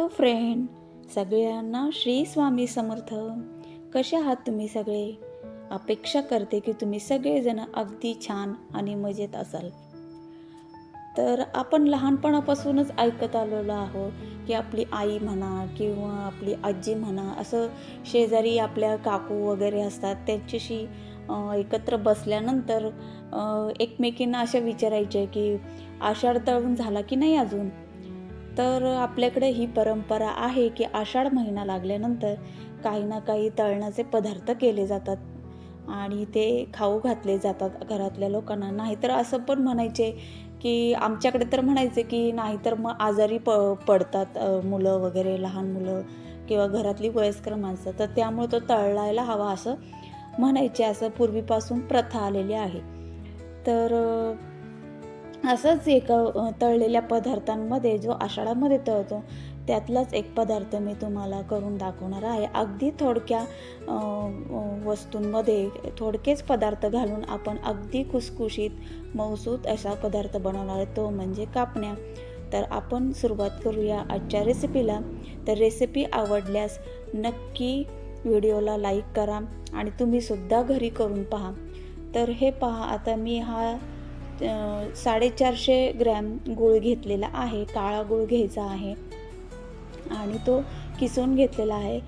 Hello friend सगळ्यांना श्री स्वामी समर्थ. कसे आहात तुम्ही सगळे? अपेक्षा करते की तुम्ही सगळेजण अगदी छान आणि मजेत असाल. तर आपण लहानपणापासूनच ऐकत आलेलो आहोत की आपली आई म्हणा किंवा आपली आजी म्हणा असं शेजारी आपल्या काकू वगैरे असतात त्यांच्याशी एकत्र बसल्यानंतर एकमेकींना अशा विचारायचे की आषाढ तळून झाला की नाही अजून? तर आपल्याकडे ही परंपरा आहे की आषाढ महिना लागल्यानंतर काही ना काही तळणाचे पदार्थ केले जातात आणि ते खाऊ घातले जातात घरातल्या लोकांना. नाहीतर असं पण म्हणायचे की आमच्याकडे तर म्हणायचे की नाहीतर मग आजारी प पडतात मुलं वगैरे लहान मुलं किंवा घरातली वयस्कर माणसं. तर त्यामुळे तो तळलायला हवा असं म्हणायचे. असं पूर्वीपासून प्रथा आलेली आहे. तर असंच एक तळलेल्या पदार्थांमध्ये जो आषाढामध्ये तळतो त्यातलाच एक पदार्थ मी तुम्हाला करून दाखवणार आहे. अगदी थोडक्या वस्तूंमध्ये थोडकेच पदार्थ घालून आपण अगदी खुसखुशीत मौसूत असा पदार्थ बनवणार आहे तो म्हणजे कापण्या. तर आपण सुरुवात करूया आजच्या रेसिपीला तर रेसिपी आवडल्यास नक्की व्हिडिओला लाईक करा आणि तुम्हीसुद्धा घरी करून पहा. तर हे पहा आता मी हा साडेचारशे ग्रॅम गूळ घेतलेला आहे काळा गूळ घ्यायचा आहे. आणि तो किसून घेतलेला आहे.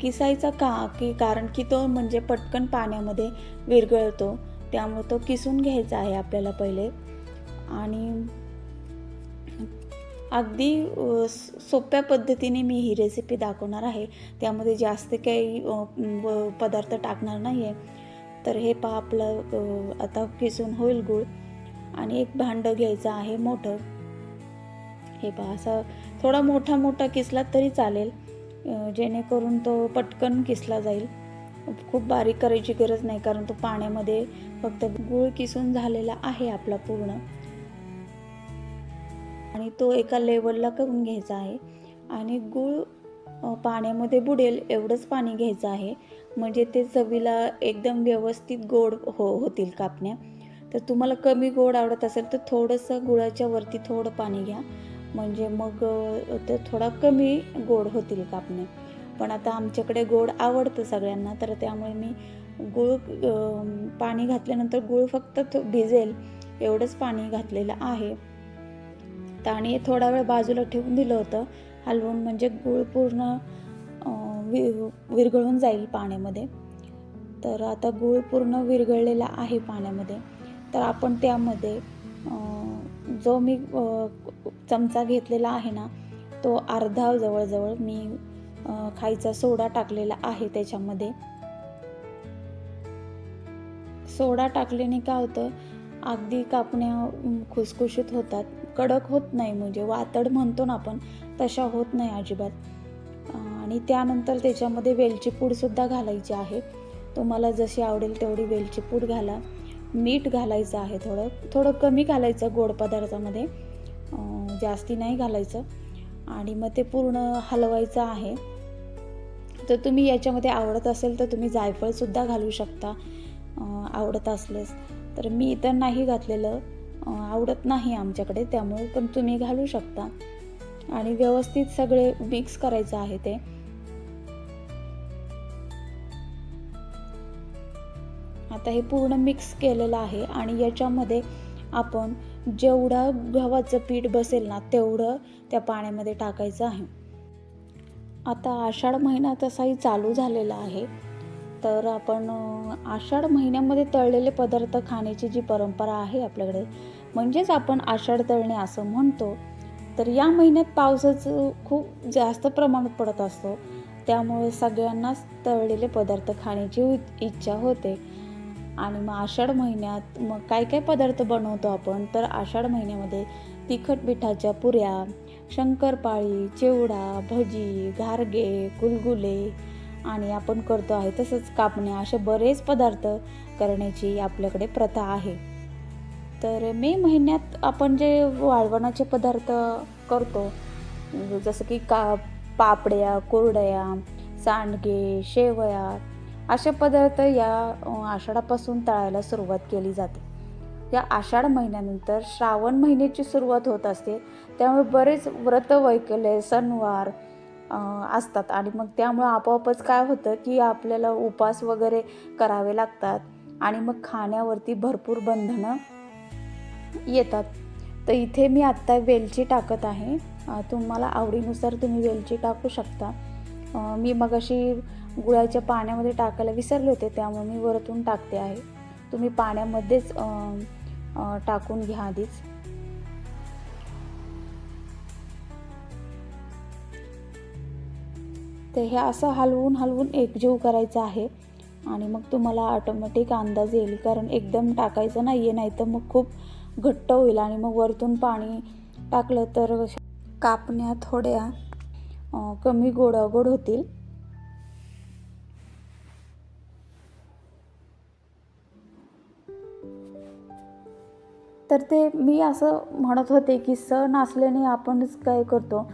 किसायचा का? की कारण की तो म्हणजे पटकन पाण्यामध्ये विरघळतो. त्यामुळे तो किसून घ्यायचा आहे आपल्याला पहिले. आणि अगदी सोप्या पद्धतीने मी ही रेसिपी दाखवणार आहे. त्यामध्ये जास्त काही पदार्थ टाकणार नाही आहे तर हे पहा आपलं आता किसून होईल गूळ. आणि एक भांडं घ्यायचं आहे मोठं. हे पहा असं थोडा मोठा मोठा किसला तरी चालेल. जेणेकरून तो पटकन किसला जाईल. खूप बारीक करायची गरज नाही कारण तो पाण्यामध्ये फक्त गूळ किसून झालेला आहे आपला पूर्ण. आणि तो एका लेवलला करून घ्यायचा आहे. आणि गूळ पाण्यामध्ये बुडेल एवढंच पाणी घ्यायचं आहे. म्हणजे ते चवीला एकदम व्यवस्थित गोड हो होतील कापण्या. तर तुम्हाला कमी गोड आवडत असेल तर थोडंसं गुळाच्या वरती थोडं पाणी घ्या. म्हणजे मग ते थोडा कमी गोड होतील कापणे. पण आता आमच्याकडे गोड आवडतं सगळ्यांना तर त्यामुळे मी गूळ पाणी घातल्यानंतर गूळ फक्त भिजेल एवढंच पाणी घातलेलं आहे. तर आणि थोडा वेळ बाजूला ठेवून दिलं होतं. हलवून म्हणजे गूळ पूर्ण वि विरघळून जाईल पाण्यामध्ये. तर आता गूळ पूर्ण विरघळलेला आहे पाण्यामध्ये. तर आपण त्यामध्ये जो मी चमचा घेतलेला आहे ना तो अर्धा जवळजवळ मी खायचा सोडा टाकलेला आहे त्याच्यामध्ये. सोडा टाकल्याने काय होतं अगदी कापण्या खुसखुशीत होतात. कडक होत नाही म्हणजे वातड म्हणतो ना आपण तशा होत नाही अजिबात. आणि त्यानंतर त्याच्यामध्ये वेलची पूडसुद्धा घालायची आहे. तुम्हाला जशी आवडेल तेवढी वेलची पूड घाला. मीठ घालायचं आहे थोडं. थोडं कमी घालायचं गोड पदार्थामध्ये. जास्ती नाही घालायचं. आणि मग ते पूर्ण हलवायचं आहे. तर तुम्ही याच्यामध्ये आवडत असेल तर तुम्ही जायफळसुद्धा घालू शकता. आवडत असलेस. तर मी इतर नाही घातलेलं. आवडत नाही आमच्याकडे त्यामुळे पण तुम्ही घालू शकता. आणि व्यवस्थित सगळे मिक्स करायचं आहे ते. आता हे पूर्ण मिक्स केलेलं आहे आणि याच्यामध्ये आपण जेवढं गव्हाचं पीठ बसेल ना तेवढं त्या पाण्यामध्ये टाकायचं आहे. आता आषाढ महिना तसाही चालू झालेला आहे. तर आपण आषाढ महिन्यामध्ये तळलेले पदार्थ खाण्याची जी परंपरा आहे आपल्याकडे म्हणजेच आपण आषाढ तळणे असं म्हणतो तर या महिन्यात पावसाचं खूप जास्त प्रमाणात पडत असतो. त्यामुळे सगळ्यांनाच तळलेले पदार्थ खाण्याची इच्छा होते. आणि मग आषाढ महिन्यात मग काय काय पदार्थ बनवतो आपण? तर आषाढ महिन्यामध्ये तिखट पिठाच्या पुऱ्या शंकरपाळी चिवडा भजी घारगे गुलगुले आणि आपण करतो आहे तसंच कापणे. असे बरेच पदार्थ करण्याची आपल्याकडे प्रथा आहे. तर मे महिन्यात आपण जे वाळवणाचे पदार्थ करतो जसं की का पापड्या कोरड्या सांडगे शेवया असे पदार्थ या आषाढापासून तळायला सुरुवात केली जाते. या आषाढ महिन्यानंतर श्रावण महिन्याची सुरुवात होत असते. त्यामुळे बरेच व्रत वैकल्य सणवार असतात. आणि मग त्यामुळे आपोआपच काय होतं की आपल्याला उपास वगैरे करावे लागतात. आणि मग खाण्यावरती भरपूर बंधनं येतात. तर इथे मी आत्ता वेलची टाकत आहे. तुम्हाला आवडीनुसार तुम्ही वेलची टाकू शकता. मी मग अशी गुळाच्या पाण्यामध्ये टाकायला विसरले होते त्यामुळे मी वरतून टाकते आहे. तुम्ही पाण्यामध्येच टाकून घ्या आधीच. तर हे असं हलवून हलवून एकजीव करायचं आहे आणि मग तुम्हाला ऑटोमॅटिक अंदाज येईल कारण एकदम टाकायचं नाही आहे नाही तर मग खूप घट्ट होईल आणि मग वरतून पाणी टाकलं तर कापण्या थोड्या कमी गोडागोड गोड होतील. तर ते मी असं म्हणत होते की सण असल्याने आपणच काय करतो.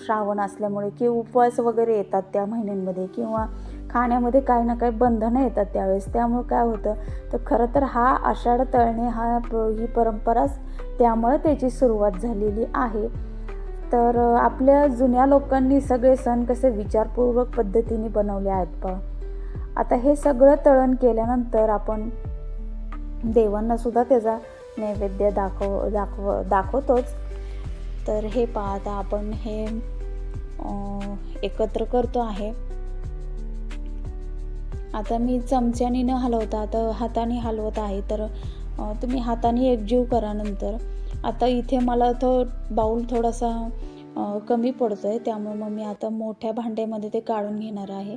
श्रावण असल्यामुळे की उपवास वगैरे येतात त्या महिन्यांमध्ये किंवा खाण्यामध्ये काही ना काही बंधनं येतात त्यावेळेस. त्यामुळे काय होतं तर खरं तर हा आषाढ तळणे हा ही परंपराच त्यामुळे त्याची सुरुवात झालेली आहे. तर आपल्या जुन्या लोकांनी सगळे सण कसे विचारपूर्वक पद्धतीने बनवले आहेत पहा. आता हे सगळं तळण केल्यानंतर आपण देवांना सुद्धा त्याचा नैवेद्य दाखव दाखव दाखवतोच. तर हे पाहता आपण हे एकत्र करतो आहे. आता मी चमच्याने न हलवता आता हाताने हलवत आहे तर तुम्ही हाताने एकजीव करा नंतर. आता इथे मला तो बाऊल थोडासा कमी पडतो आहे त्यामुळे मग मी आता मोठ्या भांड्यामध्ये ते काढून घेणार आहे.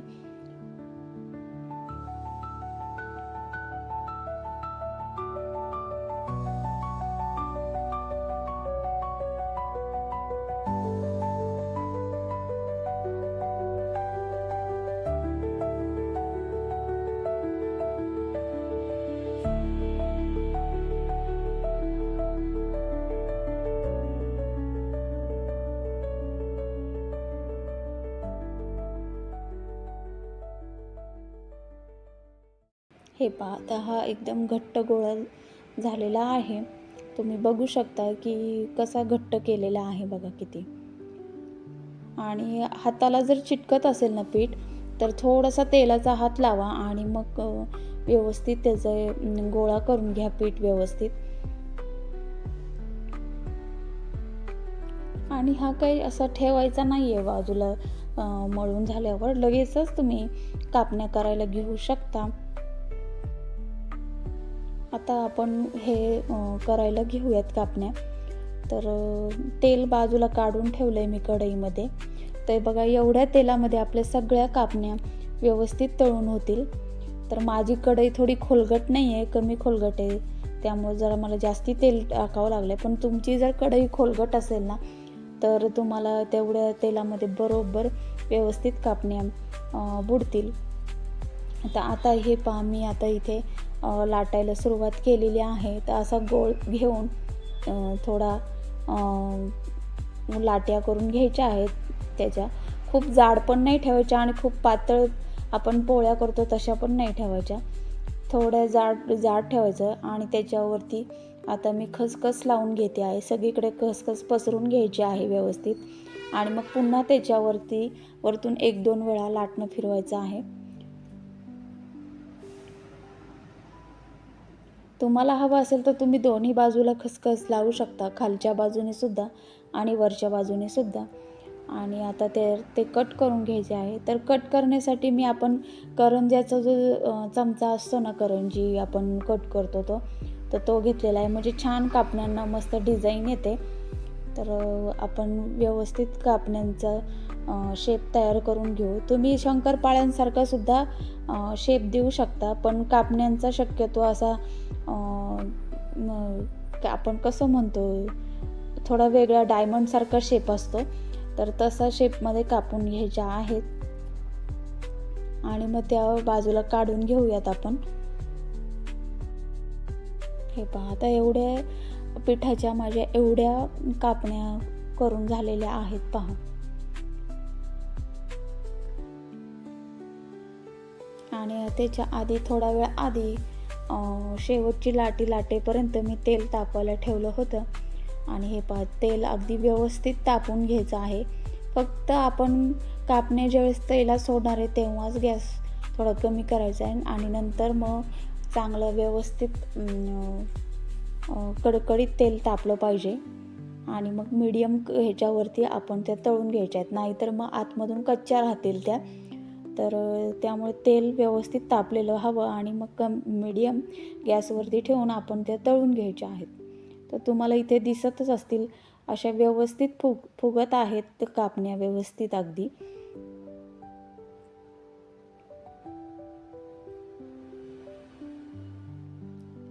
हे पहा आता हा एकदम घट्ट गोळा झालेला आहे. तुम्ही बघू शकता की कसा घट्ट केलेला आहे बघा किती. आणि हाताला जर चिटकत असेल ना पीठ तर थोडासा तेलाचा हात लावा आणि मग व्यवस्थित त्याचं गोळा करून घ्या पीठ व्यवस्थित. आणि हा काही असा ठेवायचा नाही आहे बाजूला मळून झाल्यावर. लगेचच तुम्ही कापण्या करायला घेऊ शकता. आता आपण हे करायला घेऊयात कापण्या. तर तेल बाजूला काढून ठेवलं आहे मी कढईमध्ये. तर बघा एवढ्या तेलामध्ये आपल्या सगळ्या कापण्या व्यवस्थित तळून होतील. तर माझी कढई थोडी खोलगट नाही आहे कमी खोलगट आहे. त्यामुळे जरा मला जास्ती तेल टाकावं लागलं पण तुमची जर कढई खोलगट असेल ना तर तुम्हाला तेवढ्या तेलामध्ये बरोबर व्यवस्थित कापण्या बुडतील. आता आता हे पहा मी आता इथे लाटायला सुरुवात केलेली आहे. तर असा गोळ घेऊन थोडा लाट्या करून घ्यायच्या आहेत त्याच्या. खूप जाड पण नाही ठेवायच्या आणि खूप पातळ आपण पोळ्या करतो तशा पण नाही ठेवायच्या. थोड्या जाड जाड ठेवायचं आणि त्याच्यावरती आता मी खसखस लावून घेते आहे. सगळीकडे खसखस पसरून घ्यायची आहे व्यवस्थित. आणि मग पुन्हा त्याच्यावरती वरतून एक दोन वेळा लाटणं फिरवायचं आहे. तुम्हाला हवं असेल तर तुम्ही दोन्ही बाजूला खसखस लावू शकता. खालच्या बाजूने सुद्धा आणि वरच्या बाजूने सुद्धा. आणि आता ते ते कट करून घ्यायचे आहे. तर कट करण्यासाठी मी आपण करंज्याचा जो चमचा असतो ना करंजी आपण कट करतो तो तर तो घेतलेला आहे. म्हणजे छान कापण्यांना मस्त डिझाईन येते. तर आपण व्यवस्थित कापण्यांचा शेप तयार करून घेऊ. तुम्ही शंकरपाळ्यांसारखा सुद्धा शेप देऊ शकता पण कापण्यांचा शक्यतो असा आपण कसं म्हणतो थोडा वेगळा डायमंडसारखा शेप असतो. तर तसा शेपमध्ये कापून घ्यायच्या आहेत. आणि मग त्या बाजूला काढून घेऊयात आपण. हे पहा आता एवढ्या पिठाच्या माझ्या एवढ्या कापण्या करून झालेल्या आहेत पहा. आणि त्याच्या आधी थोडा वेळ आधी शेवटची लाटी लाटेपर्यंत मी तेल तापवायला ठेवलं होतं. आणि हे पा तेल अगदी व्यवस्थित तापून घ्यायचं आहे. फक्त आपण कापणे ज्यावेळेस तेला सोडणार आहे तेव्हाच गॅस थोडा कमी करायचा आहे. आणि नंतर मग चांगलं व्यवस्थित कडकडीत तेल तापलं पाहिजे. आणि मग मीडियम ह्याच्यावरती आपण त्या तळून घ्यायच्या आहेत. नाहीतर मग आतमधून कच्च्या राहतील त्या. तर त्यामुळे तेल व्यवस्थित तापलेलं हवं आणि मग कम मीडियम गॅसवरती ठेवून आपण त्या तळून घ्यायच्या आहेत. तर तुम्हाला इथे दिसतच असतील अशा व्यवस्थित फुग फुगत आहेत कापण्या व्यवस्थित अगदी.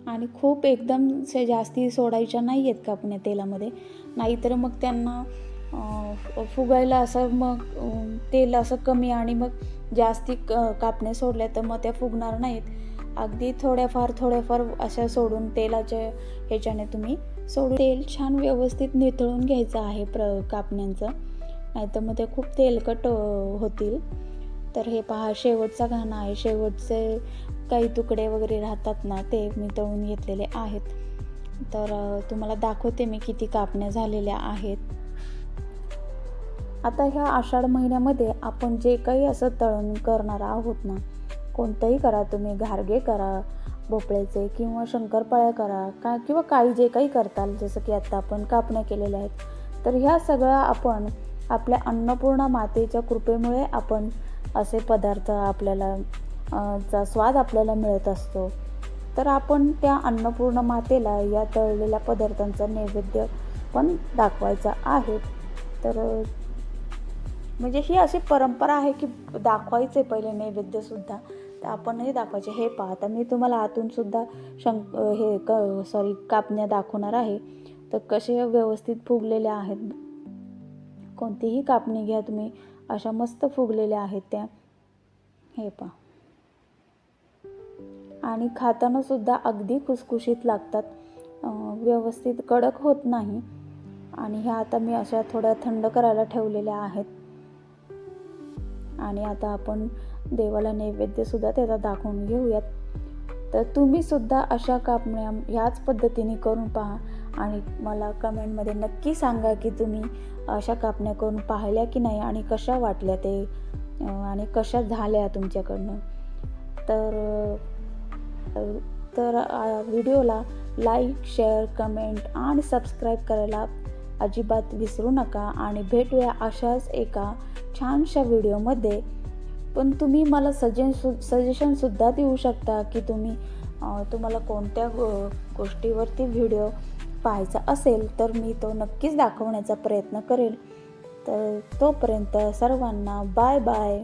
आणि खूप एकदम से जास्ती सोडायच्या नाही आहेत कापण्या तेलामध्ये. नाहीतर मग त्यांना फुगायला असं मग तेल असं कमी आणि मग जास्ती क कापण्या सोडल्या तर मग त्या फुगणार नाहीत. अगदी थोड्याफार थोड्याफार अशा सोडून तेलाच्या ह्याच्याने तुम्ही सोडून तेल छान व्यवस्थित निथळून घ्यायचं आहे प्र कापण्यांचं. नाहीतर मग ते खूप तेलकट होतील. तर हे पहा शेवटचा घाणा आहे. शेवटचे काही तुकडे वगैरे राहतात ना ते मी तळून घेतलेले आहेत. तर तुम्हाला दाखवते मी किती कापण्या झालेल्या आहेत. आता ह्या आषाढ महिन्यामध्ये आपण जे काही असं तळण करणार आहोत ना कोणतंही करा तुम्ही घारगे करा भोपळ्याचे किंवा शंकरपाळ्या करा का किंवा काही जे काही करताल जसं की आत्ता आपण कापण्या केलेल्या आहेत तर ह्या सगळ्या आपण आपल्या अन्नपूर्णा मातेच्या कृपेमुळे आपण असे पदार्थ आपल्याला चा स्वाद आपल्याला मिळत असतो. तर आपण त्या अन्नपूर्ण मातेला या तळलेल्या पदार्थांचा नैवेद्य पण दाखवायचा आहे. तर म्हणजे ही अशी परंपरा आहे की दाखवायचे पहिले नैवेद्यसुद्धा तर आपणही दाखवायचे. हे पाहता मी तुम्हाला आतूनसुद्धा शंक हे क सॉरी कापण्या दाखवणार आहे. तर कसे व्यवस्थित फुगलेल्या आहेत. कोणतीही कापणी घ्या तुम्ही. अशा मस्त फुगलेल्या आहेत त्या. हे पहा. आणि खाताना सुद्धा अगदी खुसखुशीत लागतात. व्यवस्थित कडक होत नाही. आणि ह्या आता मी अशा थोड्या थंड करायला ठेवलेल्या आहेत. आणि आता आपण देवाला नैवेद्यसुद्धा त्याचा दाखवून घेऊयात. तर तुम्ही सुद्धा अशा कापण्या ह्याच पद्धतीने करून पहा आणि मला कमेंटमध्ये नक्की सांगा की तुम्ही अशा कापण्या करून पाहिल्या की नाही आणि कशा वाटल्या ते आणि कशा झाल्या तुमच्याकडनं. तर तर व्हिडिओला लाईक शेअर कमेंट आणि सबस्क्राईब करायला अजिबात विसरू नका आणि भेटूया अशाच एका छानशा व्हिडिओमध्ये. पण तुम्ही मला सजेन सु सजेशनसुद्धा देऊ शकता की तुम्ही तुम्हाला कोणत्या गोष्टीवरती व्हिडिओ पाहायचा असेल तर मी तो नक्कीच दाखवण्याचा प्रयत्न करेल. तर तोपर्यंत सर्वांना बाय बाय.